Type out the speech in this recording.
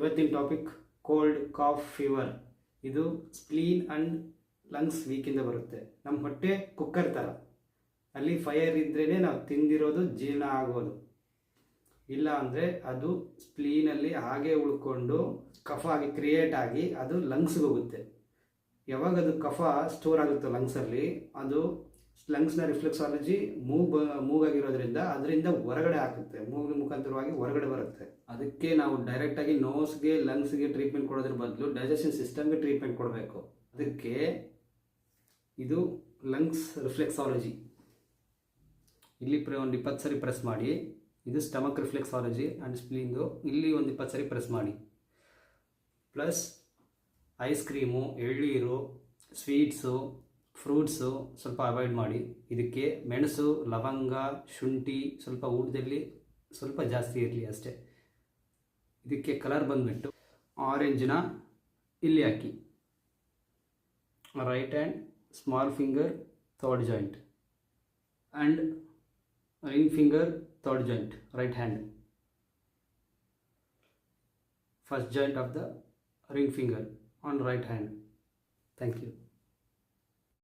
ಇವತ್ತಿನ topic cold cough fever. ಇದು spleen and lungs ವೀಕಿಂದ ಬರುತ್ತೆ. ನಮ್ಮ ಹೊಟ್ಟೆ ಕುಕ್ಕರ್ ಥರ ಅಲ್ಲಿ ಫೈರ್ ಇದ್ರೇ ನಾವು ತಿಂದಿರೋದು ಜೀರ್ಣ ಆಗೋದು ಇಲ್ಲ ಅಂದರೆ ಅದು ಸ್ಪ್ಲೀನಲ್ಲಿ ಹಾಗೆ ಉಳ್ಕೊಂಡು ಕಫ ಆಗಿ ಕ್ರಿಯೇಟ್ ಆಗಿ ಅದು ಲಂಗ್ಸ್ಗೆ ಹೋಗುತ್ತೆ. ಯಾವಾಗ ಅದು ಕಫ ಸ್ಟೋರ್ ಆಗುತ್ತೆ ಲಂಗ್ಸಲ್ಲಿ ಅದು ಲಂಗ್ಸ್ನ ರಿಫ್ಲೆಕ್ಸಾಲಜಿ ಮೂಗ್ ಮೂಗಾಗಿರೋದ್ರಿಂದ ಅದರಿಂದ ಹೊರಗಡೆ ಹಾಕುತ್ತೆ. ಮೂಗಿನ ಮುಖಾಂತರವಾಗಿ ಹೊರಗಡೆ ಬರುತ್ತೆ. ಅದಕ್ಕೆ ನಾವು ಡೈರೆಕ್ಟಾಗಿ ನೋಸ್ಗೆ ಲಂಗ್ಸ್ಗೆ ಟ್ರೀಟ್ಮೆಂಟ್ ಕೊಡೋದ್ರ ಬದಲು ಡೈಜೆಷನ್ ಸಿಸ್ಟಮ್ಗೆ ಟ್ರೀಟ್ಮೆಂಟ್ ಕೊಡಬೇಕು. ಅದಕ್ಕೆ ಇದು ಲಂಗ್ಸ್ ರಿಫ್ಲೆಕ್ಸಾಲಜಿ ಇಲ್ಲಿ ಪ್ರ, ಒಂದು ಇಪ್ಪತ್ತು ಸರಿ ಪ್ರೆಸ್ ಮಾಡಿ. ಇದು ಸ್ಟಮಕ್ ರಿಫ್ಲೆಕ್ಸಾಲಜಿ ಆ್ಯಂಡ್ ಸ್ಪ್ಲೀನ್ದು ಇಲ್ಲಿ ಒಂದು ಇಪ್ಪತ್ತು ಸರಿ ಪ್ರೆಸ್ ಮಾಡಿ. ಪ್ಲಸ್ ಐಸ್ ಕ್ರೀಮು ಎಳ್ಳೀರು ಸ್ವೀಟ್ಸು ಫ್ರೂಟ್ಸು ಸ್ವಲ್ಪ ಅವಾಯ್ಡ್ ಮಾಡಿ. ಇದಕ್ಕೆ ಮೆಣಸು, ಲವಂಗ, ಶುಂಠಿ ಸ್ವಲ್ಪ ಊಟದಲ್ಲಿ ಸ್ವಲ್ಪ ಜಾಸ್ತಿ ಇರಲಿ ಅಷ್ಟೇ. ಇದಕ್ಕೆ ಕಲರ್ ಬಂದುಬಿಟ್ಟು ಆರೆಂಜ್ನ ಇಲ್ಲಿ ಹಾಕಿ. Right hand small finger third joint and ring finger third joint right hand first joint of the ring finger on right hand thank you.